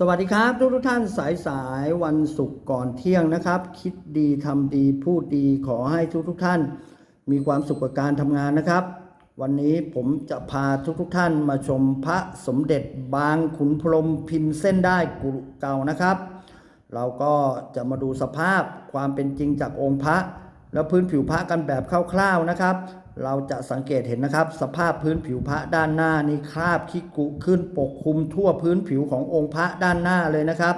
สวัสดีครับทุกทุกท่านสายสายวันศุกร์ก่อนเที่ยงนะครับ คิดดีทำดีพูดดีขอให้ทุกทุกท่าน มีความสุขกับการทำงานนะครับ วันนี้ผมจะพาทุกทุกท่านมาชมพระสมเด็จบางขุนพรหมพิมพ์เส้นได้กุรุเก่านะครับ เราก็จะมาดูสภาพความเป็นจริงจากองค์พระ แล้วพื้นผิวพระกันแบบคร่าวๆนะครับ เราจะสังเกตเห็นนะครับ สภาพพื้นผิวพระด้านหน้านี่คราบขี้กุขึ้นปกคลุมทั่วพื้นผิวขององค์พระด้านหน้าเลยนะครับ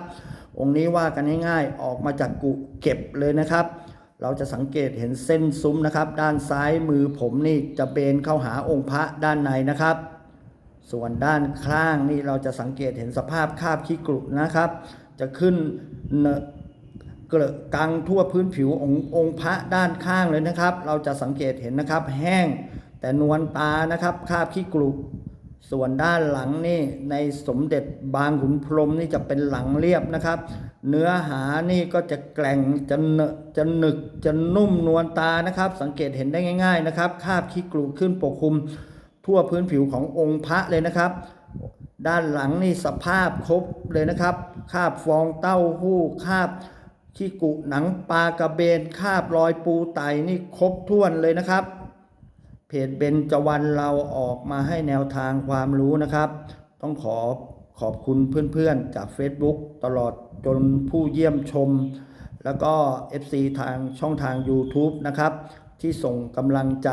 องค์นี้ว่ากันง่ายๆออกมาจากกุเก็บเลยนะครับ เราจะสังเกตเห็นเส้นซุ้มนะครับ ด้านซ้ายมือผมนี่จะเบนเข้าหาองค์พระด้านในนะครับ ส่วนด้านข้างนี่เราจะสังเกตเห็นสภาพคราบขี้กรุนะครับ จะขึ้น เกลกังทั่วพื้นผิวองค์องค์พระด้านข้างเลยนะครับ เราจะสังเกตเห็นนะครับ แห้งแต่นวลตานะครับคาบขี้กรุส่วนด้านหลังนี่ในสมเด็จบางขุนพรหมนี่จะเป็นหลังเรียบนะครับ เนื้อหานี่ก็จะแกร่งจะเนจะหนึกจะนุ่มนวลตานะครับ สังเกตเห็นได้ง่าย ๆนะครับคาบขี้กรุขึ้นปกคลุม ทั่วพื้นผิวขององค์พระเลยนะครับ ด้านหลังนี่สภาพครบเลยนะครับ คาบฟองเต้าหู้คาบ ขี้กุหนังปลากระเบนคาบรอยปูไตนี่ครบถ้วนเลยนะครับ เพจเบนจวันเราออกมาให้แนวทางความรู้นะครับ ต้องขอขอบคุณเพื่อนๆ จาก Facebook ตลอดจนผู้เยี่ยมชม แล้วก็ FC ทางช่องทาง YouTube นะครับ ที่ส่งกำลังใจ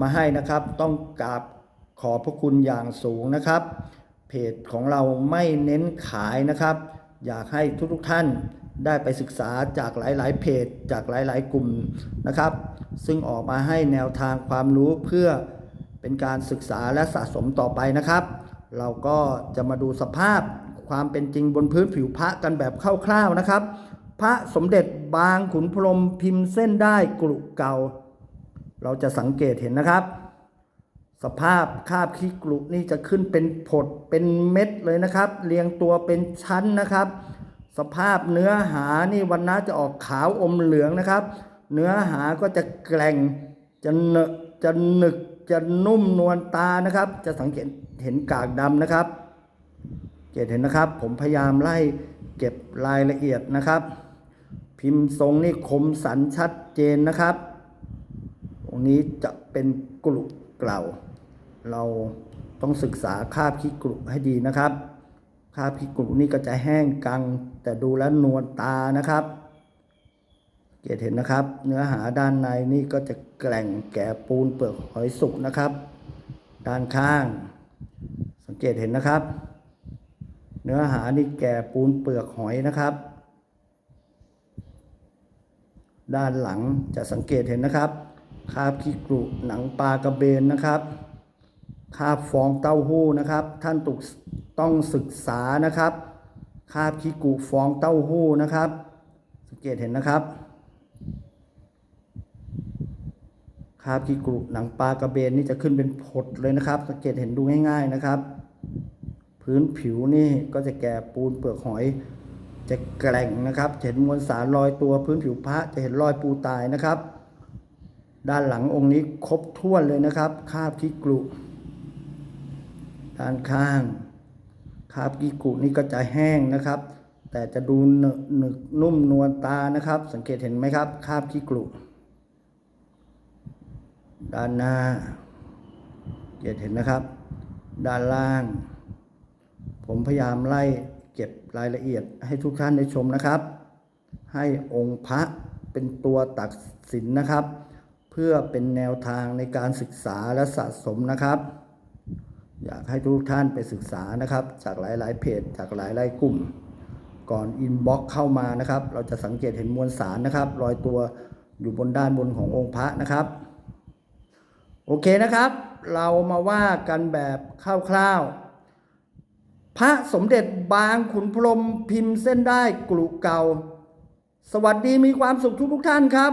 มาให้นะครับ ต้องกราบขอบพระคุณอย่างสูงนะครับ เพจของเราไม่เน้นขายนะครับ อยากให้ทุกๆท่าน ได้ไปศึกษาจากหลาย ๆ เพจ จากหลาย ๆ กลุ่มนะครับ ซึ่งออกมาให้แนวทางความรู้เพื่อเป็นการศึกษาและสะสมต่อไปนะครับ เราก็จะมาดูสภาพความเป็นจริงบนพื้นผิวพระกันแบบคร่าว ๆ นะครับ พระสมเด็จบางขุนพรหมพิมพ์เส้นได้กรุเก่า เราจะสังเกตเห็นนะครับ สภาพคาบขี้กรุนี่จะขึ้นเป็นผดเป็นเม็ดเลยนะครับ เรียงตัวเป็นชั้นนะครับ สภาพเนื้อหานี่วันน้าจะออกขาวอมเหลืองนะครับ เนื้อหาก็จะแกร่งจะเนะจะหนึกจะนุ่มนวลตานะครับ จะสังเกตเห็นกากดำนะครับ เกตเห็นนะครับ ผมพยายามไล่เก็บรายละเอียดนะครับ พิมพ์ทรงนี่คมสันชัดเจนนะครับ ตรงนี้จะเป็นกลุเกล่า เราต้องศึกษาคาบขี้กรุให้ดีนะครับ คราบขี้กรุนี่ก็จะแห้งกัง แต่ดูแล้วนวลตานะครับ เกตเห็นนะครับ เนื้อหาด้านในนี่ก็จะแกร่งแก่ปูนเปลือกหอยสุกนะครับ ด้านข้าง สังเกตเห็นนะครับ เนื้อหานี่แก่ปูนเปลือกหอยนะครับ ด้านหลังจะสังเกตเห็นนะครับคาบขี้กรุหนังปลากระเบนนะครับคาบฟองเต้าหู้นะครับ ท่านตุก ต้องศึกษานะครับ คาบขี้กุฟองเต้าหู้นะครับ สังเกตเห็นนะครับ คาบขี้กรุหนังปลากระเบนนี่จะขึ้นเป็นผดเลยนะครับ สังเกตเห็นดูง่าย ๆนะครับ พื้นผิวนี่ก็จะแก่ปูนเปลือกหอย จะแกร่งนะครับเห็นมวลสารลอยตัวพื้นผิวพระจะเห็นรอยปูตายนะครับ ด้านหลังองค์นี้ครบถ้วนเลยนะครับ คาบขี้กรุด้านข้าง คราบขี้กรุนี่ก็จะแห้งนะครับ แต่จะดูหนึกหนึกนุ่มนวลตานะครับ สังเกตเห็นไหมครับคาบขี้กรุด้านหน้าเกตเห็นนะครับ ด้านล่าง ผมพยายามไล่เก็บรายละเอียดให้ทุกท่านได้ชมนะครับ ให้องค์พระเป็นตัวตัดสินนะครับ เพื่อเป็นแนวทางในการศึกษาและสะสมนะครับ อยากให้ทุกท่านไปศึกษานะครับ จากหลาย ๆ เพจ จากหลาย ๆ กลุ่ม ก่อนอินบ็อกเข้ามานะครับ เราจะสังเกตเห็นมวลสารนะครับรอยตัวอยู่บนด้านบนขององค์พระนะครับ โอเคนะครับ เรามาว่ากันแบบคร่าวๆพระสมเด็จบางขุนพรหมพิมพ์เส้นได้กลุเก่า สวัสดีมีความสุขทุกๆท่านครับ